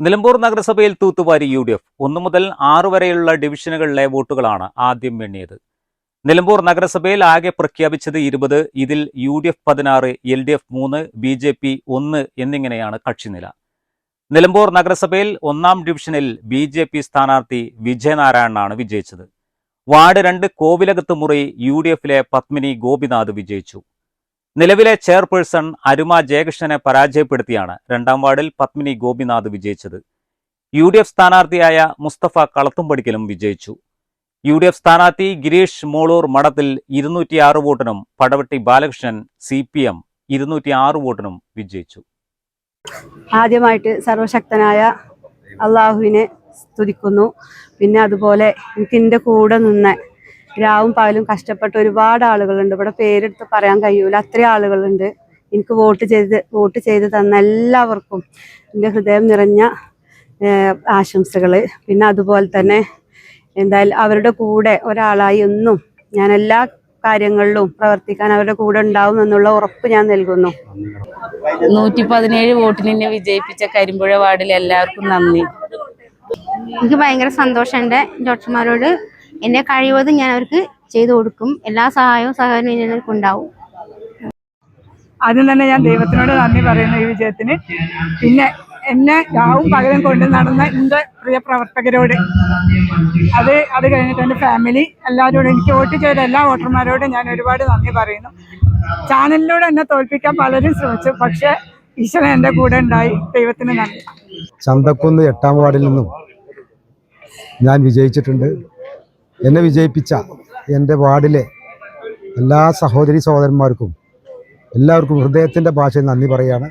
നിലമ്പൂർ നഗരസഭയിൽ തൂത്തുവാരി U D F ഒന്നു മുതൽ ആറു വരെയുള്ള ഡിവിഷനുകളിലെ വോട്ടുകളാണ് ആദ്യം എണ്ണിയത്. നിലമ്പൂർ നഗരസഭയിൽ ആകെ പ്രഖ്യാപിച്ചത് ഇരുപത് ഇതിൽ യു ഡി എഫ് പതിനാറ് എൽ ഡി എഫ് മൂന്ന് ബി ജെ പി ഒന്ന് എന്നിങ്ങനെയാണ് കക്ഷിനില. നിലമ്പൂർ നഗരസഭയിൽ ഒന്നാം ഡിവിഷനിൽ ബി ജെ പി സ്ഥാനാർത്ഥി വിജയനാരായണനാണ് വിജയിച്ചത്. വാർഡ് രണ്ട് കോവിലകത്ത് മുറി യു ഡി എഫിലെ പത്മിനി ഗോപിനാഥ് വിജയിച്ചു. നിലവിലെ ചെയർപേഴ്സൺ അരുമ ജയകൃഷ്ണനെ പരാജയപ്പെടുത്തിയാണ് രണ്ടാം വാർഡിൽ പത്മിനി ഗോപിനാഥ് വിജയിച്ചത്. യു ഡി എഫ് സ്ഥാനാർത്ഥിയായ മുസ്തഫ കളത്തുംപടിക്കലും വിജയിച്ചു. യു ഡി എഫ് സ്ഥാനാർത്ഥി ഗിരീഷ് മോളൂർ മഠത്തിൽ ഇരുന്നൂറ്റിയാറ് വോട്ടിനും Padavatti Balakrishnan C P M ഇരുന്നൂറ്റിയാറ് വോട്ടിനും വിജയിച്ചു. ആദ്യമായിട്ട് സർവശക്തനായ അള്ളാഹുവിനെ സ്തുതിക്കുന്നു. പിന്നെ അതുപോലെ എനിക്ക് എന്റെ കൂടെ നിന്ന് രാവും പകലും കഷ്ടപ്പെട്ട ഒരുപാട് ആളുകളുണ്ട്. ഇവിടെ പേരെടുത്ത് പറയാൻ കഴിയൂല. അത്രയും ആളുകളുണ്ട്. എനിക്ക് വോട്ട് ചെയ്ത് വോട്ട് ചെയ്ത് തന്ന എല്ലാവർക്കും എന്റെ ഹൃദയം നിറഞ്ഞ ആശംസകൾ പിന്നെ അതുപോലെ തന്നെ എന്തായാലും അവരുടെ കൂടെ ഒരാളായി ഒന്നും ഞാൻ എല്ലാ കാര്യങ്ങളിലും പ്രവർത്തിക്കാൻ അവരുടെ കൂടെ ഉണ്ടാവും എന്നുള്ള ഉറപ്പ് ഞാൻ നൽകുന്നു. നൂറ്റി പതിനേഴ് വോട്ടിന് എന്നെ വിജയിപ്പിച്ച കരിമ്പുഴ വാർഡിൽ എല്ലാവർക്കും നന്ദി. എനിക്ക് ഭയങ്കര സന്തോഷമുണ്ട് ഡോക്ടർമാരോട് എന്റെ കഴിവതും ഞാൻ അവർക്ക് ചെയ്തു കൊടുക്കും. എല്ലാ സഹായവും സഹകരണവും ഞങ്ങൾക്ക് ഉണ്ടാവും. ആദ്യം തന്നെ ഞാൻ ദൈവത്തിനോട് നന്ദി പറയുന്നു ഈ വിജയത്തിന്. പിന്നെ എന്നെ രാവും പകലും കൊണ്ട് നടന്ന എന്റെ പ്രിയ പ്രവർത്തകരോട്. അത് അത് കഴിഞ്ഞിട്ട് എന്റെ ഫാമിലി എല്ലാവരോടും എനിക്ക് വോട്ട് ചെയ്ത എല്ലാ വോട്ടർമാരോടും ഞാൻ ഒരുപാട് നന്ദി പറയുന്നു. ചാനലിലൂടെ എന്നെ തോൽപ്പിക്കാൻ പലരും ശ്രമിച്ചു. പക്ഷെ ഈശ്വരൻ എന്റെ കൂടെ ഉണ്ടായി. ദൈവത്തിന് നന്ദി. ചന്തക്കുന്ന് എട്ടാം വാർഡിൽ നിന്നും ഞാൻ വിജയിച്ചിട്ടുണ്ട്. എന്നെ വിജയിപ്പിച്ച എന്റെ വാർഡിലെ എല്ലാ സഹോദരി സഹോദരന്മാർക്കും എല്ലാവർക്കും ഹൃദയത്തിന്റെ ഭാഷയിൽ നന്ദി പറയുകയാണ്.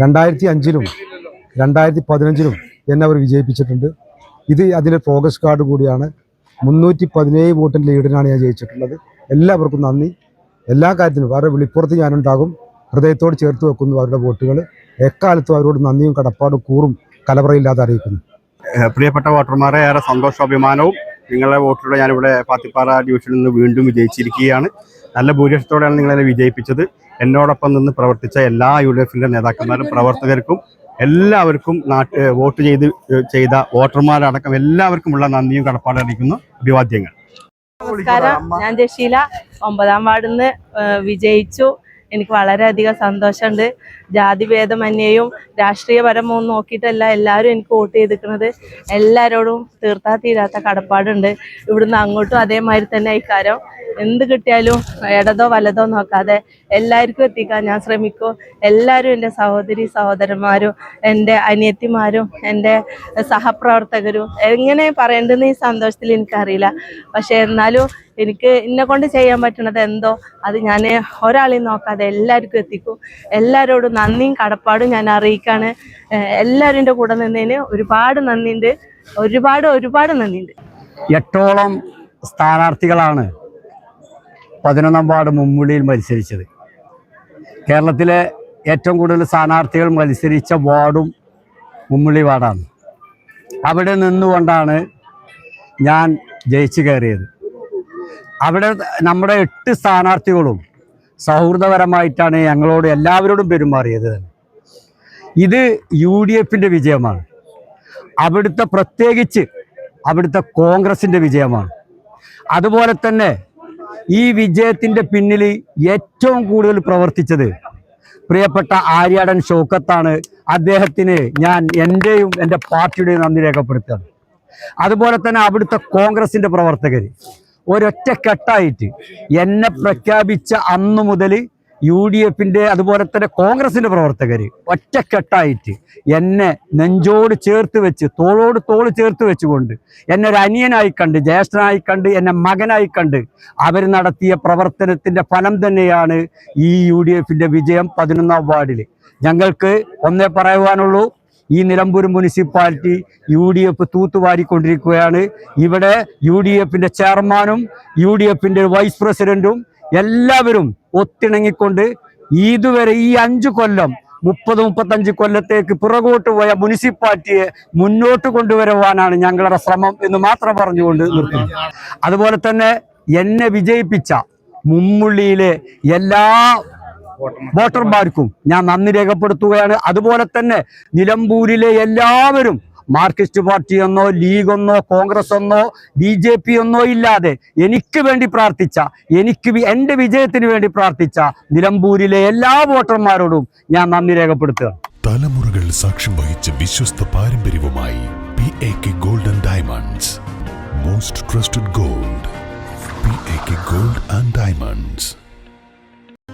രണ്ടായിരത്തി അഞ്ചിലും രണ്ടായിരത്തി പതിനഞ്ചിലും എന്നെ അവർ വിജയിപ്പിച്ചിട്ടുണ്ട്. ഇത് അതിന്റെ പ്രോഗ്രസ് കാർഡ് കൂടിയാണ്. മുന്നൂറ്റി പതിനേഴ് വോട്ടിന്റെ ലീഡിനാണ് ഞാൻ ജയിച്ചിട്ടുള്ളത്. എല്ലാവർക്കും നന്ദി. എല്ലാ കാര്യത്തിനും അവരുടെ വിളിപ്പുറത്ത് ഞാനുണ്ടാകും. ഹൃദയത്തോട് ചേർത്ത് വെക്കുന്നു അവരുടെ വോട്ടുകൾ. എക്കാലത്തും അവരോട് നന്ദിയും കടപ്പാടും കൂറും കലവറയില്ലാതെ അറിയിക്കുന്നു. പ്രിയപ്പെട്ട വോട്ടർമാരെ ഏറെ സന്തോഷാഭിമാനവും നിങ്ങളുടെ വോട്ടിലൂടെ ഞാനിവിടെ പാത്തിപ്പാറ ഡിവിഷനിൽ നിന്ന് വീണ്ടും വിജയിച്ചിരിക്കുകയാണ്. നല്ല ഭൂരിപക്ഷത്തോടെയാണ് നിങ്ങളെന്നെ വിജയിപ്പിച്ചത്. എന്നോടൊപ്പം നിന്ന് പ്രവർത്തിച്ച എല്ലാ യു ഡി എഫിന്റെ നേതാക്കന്മാരും പ്രവർത്തകർക്കും എല്ലാവർക്കും നാട്ട് വോട്ട് ചെയ്ത് ചെയ്ത വോട്ടർമാരടക്കം എല്ലാവർക്കുമുള്ള നന്ദിയും കടപ്പാട് അറിയിക്കുന്നു. അഭിവാദ്യങ്ങൾ. നമസ്കാരം. ഞാൻ ജഷീല ഒമ്പതാം വാർഡിൽ നിന്ന് വിജയിച്ചു. എനിക്ക് വളരെയധികം സന്തോഷമുണ്ട്. ജാതിഭേദമന്യേയും രാഷ്ട്രീയപരമൊന്നും നോക്കിയിട്ടല്ല എല്ലാവരും എനിക്ക് വോട്ട് ചെയ്തിരിക്കുന്നത്. എല്ലാവരോടും തീർത്താ തീരാത്ത കടപ്പാടുണ്ട്. ഇവിടുന്ന് അങ്ങോട്ടും അതേമാതിരി തന്നെ ഇക്കാര്യം എന്ത് കിട്ടിയാലും ഇടതോ വലതോ നോക്കാതെ എല്ലാവർക്കും എത്തിക്കാൻ ഞാൻ ശ്രമിക്കും. എല്ലാവരും എന്റെ സഹോദരി സഹോദരന്മാരും എന്റെ അനിയത്തിമാരും എന്റെ സഹപ്രവർത്തകരും എങ്ങനെ പറയേണ്ടതെന്ന് ഈ സന്തോഷത്തിൽ എനിക്കറിയില്ല. പക്ഷേ എന്നാലും എനിക്ക് എന്നെ കൊണ്ട് ചെയ്യാൻ പറ്റുന്നത് എന്തോ അത് ഞാൻ ഒരാളെയും നോക്കാതെ എല്ലാവർക്കും എത്തിക്കും. എല്ലാവരോടും നന്ദിയും കടപ്പാടും ഞാൻ അറിയിക്കാണ്. എല്ലാവരും എന്റെ കൂടെ നിന്നതിന് ഒരുപാട് നന്ദിയുണ്ട്. ഒരുപാട് ഒരുപാട് നന്ദിയുണ്ട്. എട്ടോളം സ്ഥാനാർത്ഥികളാണ് പതിനൊന്നാം വാർഡ് മുമ്മുള്ളിയിൽ മത്സരിച്ചത്. കേരളത്തിലെ ഏറ്റവും കൂടുതൽ സ്ഥാനാർത്ഥികൾ മത്സരിച്ച വാർഡും മുമ്മുള്ളി വാർഡാണ്. അവിടെ നിന്നുകൊണ്ടാണ് ഞാൻ ജയിച്ചു കയറിയത്. അവിടെ നമ്മുടെ എട്ട് സ്ഥാനാർത്ഥികളും സൗഹൃദപരമായിട്ടാണ് ഞങ്ങളോട് എല്ലാവരോടും പെരുമാറിയത്. ഇത് യു ഡി എഫിന്റെ വിജയമാണ്. അവിടുത്തെ പ്രത്യേകിച്ച് അവിടുത്തെ കോൺഗ്രസിന്റെ വിജയമാണ്. അതുപോലെ തന്നെ ഈ വിജയത്തിന്റെ പിന്നിൽ ഏറ്റവും കൂടുതൽ പ്രവർത്തിച്ചത് പ്രിയപ്പെട്ട ആര്യാടൻ ഷോക്കത്താണ് അദ്ദേഹത്തിന് ഞാൻ എന്റെയും എന്റെ പാർട്ടിയുടെയും നന്ദി രേഖപ്പെടുത്തുകയാണ്. അതുപോലെ തന്നെ അവിടുത്തെ കോൺഗ്രസിന്റെ പ്രവർത്തകർ ഒരൊറ്റക്കെട്ടായിട്ട് എന്നെ പ്രഖ്യാപിച്ച അന്നു മുതൽ യു ഡി എഫിന്റെ അതുപോലെ തന്നെ കോൺഗ്രസിന്റെ പ്രവർത്തകർ ഒറ്റക്കെട്ടായിട്ട് എന്നെ നെഞ്ചോട് ചേർത്ത് വെച്ച് തോളോട് തോൾ ചേർത്ത് വെച്ചുകൊണ്ട് എന്നെ ഒരു അനിയനായി കണ്ട് ജ്യേഷ്ഠനായി കണ്ട് എന്നെ മകനായി കണ്ട് അവർ നടത്തിയ പ്രവർത്തനത്തിന്റെ ഫലം തന്നെയാണ് ഈ യു ഡി എഫിന്റെ വിജയം പതിനൊന്നാം വാർഡിൽ ഞങ്ങൾക്ക് ഒന്നേ പറയുവാനുള്ളൂ ഈ Nilambur municipality U D F തൂത്തുവാരിക്കൊണ്ടിരിക്കുകയാണ്. ഇവിടെ യു ഡി എഫിന്റെ ചെയർമാനും യു ഡി എഫിന്റെ വൈസ് പ്രസിഡന്റും എല്ലാവരും ഒത്തിണങ്ങിക്കൊണ്ട് ഇതുവരെ ഈ അഞ്ചു കൊല്ലം മുപ്പത് മുപ്പത്തഞ്ച് കൊല്ലത്തേക്ക് പുറകോട്ട് പോയ മുനിസിപ്പാലിറ്റിയെ മുന്നോട്ട് കൊണ്ടുവരുവാനാണ് ഞങ്ങളുടെ ശ്രമം എന്ന് മാത്രം പറഞ്ഞുകൊണ്ട് നിർത്തുന്നു. അതുപോലെ തന്നെ എന്നെ വിജയിപ്പിച്ച മുമ്മുള്ളിയിലെ എല്ലാ വോട്ടർമാർക്കും ഞാൻ നന്ദി രേഖപ്പെടുത്തുകയാണ്. അതുപോലെ തന്നെ നിലമ്പൂരിലെ എല്ലാവരും മാർക്സിസ്റ്റ് പാർട്ടി എന്നോ ലീഗ് ഒന്നോ കോൺഗ്രസ് ഒന്നോ ബി ജെ പി എന്നോ ഇല്ലാതെ എനിക്ക് വേണ്ടി പ്രാർത്ഥിച്ച എനിക്ക് എന്റെ വിജയത്തിന് വേണ്ടി പ്രാർത്ഥിച്ച നിലമ്പൂരിലെ എല്ലാ വോട്ടർമാരോടും ഞാൻ നന്ദി രേഖപ്പെടുത്തുക. തലമുറകൾ സാക്ഷ്യം വഹിച്ച വിശ്വസ്ത പാരമ്പര്യവുമായി P A K gold and diamonds most trusted gold P A K gold and diamonds